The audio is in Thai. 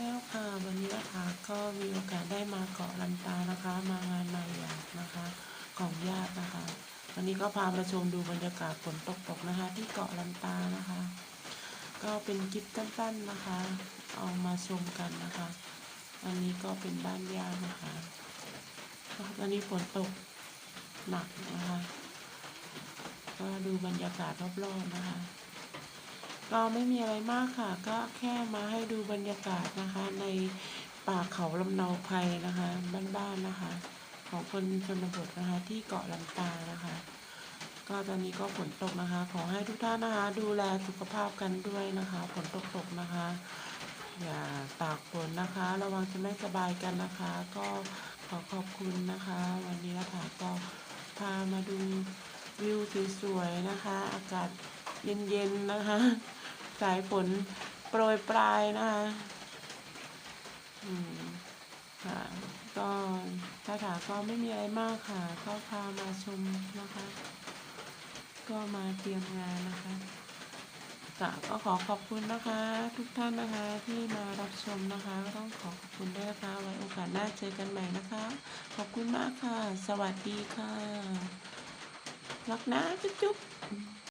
ชาแนลค่ะ วันนี้นะคะก็มีโอกาสได้มาเกาะลันตานะคะ มางานมาอยากนะคะ ของญาตินะคะ วันนี้ก็พาประชมดูบรรยากาศฝนตกๆนะคะ ที่เกาะลันตานะคะ ก็เป็นคลิปสั้นๆนะคะ เอามาชมกันนะคะ อันนี้ก็เป็นบ้านญาตินะคะวันนี้ฝนตกหนักนะคะ ก็ดูบรรยากาศรอบๆนะคะ ก็ไม่มีอะไรมากค่ะ ก็แค่มาให้ดูบรรยากาศนะคะ ในป่าเขาลำเนาไพรนะคะ บ้านๆนะคะ ของคนชนบทนะคะ ที่เกาะลันตานะคะ ก็ตอนนี้ก็ฝนตกนะคะ ขอให้ทุกท่านนะคะ ดูแลสุขภาพกันด้วยนะคะฝนตกตกๆนะคะ อย่าตากฝนนะคะ ระวังจะไม่สบายกันนะคะ ก็ขอขอบคุณนะคะ วันนี้นะคะก็พามาดูวิวสวยๆนะคะ อากาศเย็นๆนะคะ สายฝนโปรยปลายนะคะอืมค่ะก็ถ้าถาก็ไม่มีอะไรมากค่ะก็พามาชมนะคะ ก็มาเตรียมงานนะคะค่ะก็ขอขอบคุณนะคะ ทุกท่านนะคะที่มารับชมนะคะก็ต้องขอขอบคุณด้วยนะคะไว้โอกาสหน้าเจอกันใหม่นะคะ ขอบคุณมากค่ะ สวัสดีค่ะ รักนะจุ๊บ